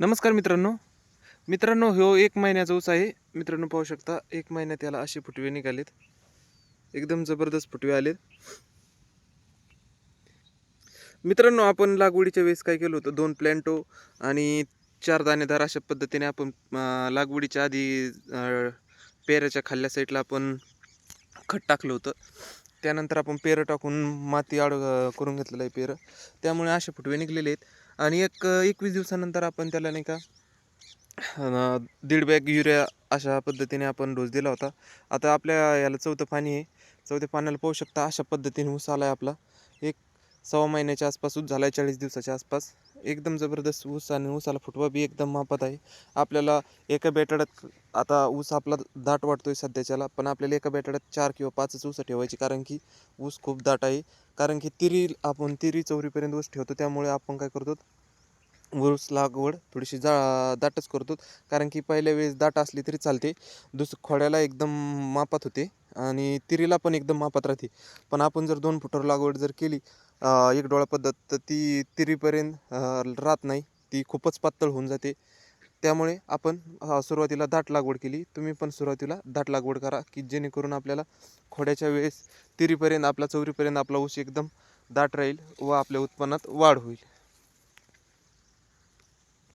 नमस्कार मित्रांनो. मित्रांनो ह्यो एक महिन्याचा ऊस आहे. मित्रांनो पाहू शकता एक महिन्यात याला असे फुटवे निघालेत. एकदम जबरदस्त फुटवे आलेत. मित्रांनो आपण लागवडीच्या वेळेस काय केलं होतं? दोन प्लॅन्टो आणि चार दाणेदार अशा पद्धतीने आपण लागवडीच्या आधी पेऱ्याच्या खाल्ल्या साईडला आपण खत टाकलं होतं. त्यानंतर आपण पेरं टाकून माती आड करून घेतलेलं आहे पेरं. त्यामुळे असे फुटवे निघलेले आहेत. आणि एक एकवीस दिवसानंतर आपण त्याला नाही का दीड बॅग युरिया अशा पद्धतीने आपण डोस दिला होता. आता आपल्या याला चौथं पाणी आहे. चौथ्या पाण्याला पाहू शकता अशा पद्धतीने ऊस आला आहे आपला. सव्वा महिन्याच्या आसपास ऊस झाला आहे चाळीस दिवसाच्या आसपास. एकदम जबरदस्त ऊस आणि ऊसाला फुटवा बी एकदम मापात आहे. आपल्याला एका बेटाड्यात आता ऊस आपला दाट वाटतो आहे सध्याच्याला पण आपल्याला एका बेटाड्यात चार किंवा पाचच ऊस ठेवायची कारण की ऊस खूप दाट आहे. कारण की तिरी आपण तिरी चौरीपर्यंत ऊस ठेवतो त्यामुळे आपण काय करतो ऊस लागवड थोडीशी जा दाटच करतो. कारण की पहिल्या वेळेस दाट असली तरी चालते दुस खोड्याला एकदम मापात होते आणि तिरीला पण एकदम मापात राहते. पण आपण जर दोन फुटावर लागवड जर केली एक डोळा पद्धत तर ती तिरीपर्यंत राहत नाही. ती खूपच पातळ होऊन जाते. त्यामुळे आपण सुरुवातीला दाट लागवड केली. तुम्ही पण सुरुवातीला दाट लागवड करा की जेणेकरून आपल्याला खोड्याच्या वेळेस तिरीपर्यंत आपला चौरीपर्यंत आपला ऊस एकदम दाट राहील व आपल्या उत्पन्नात वाढ होईल.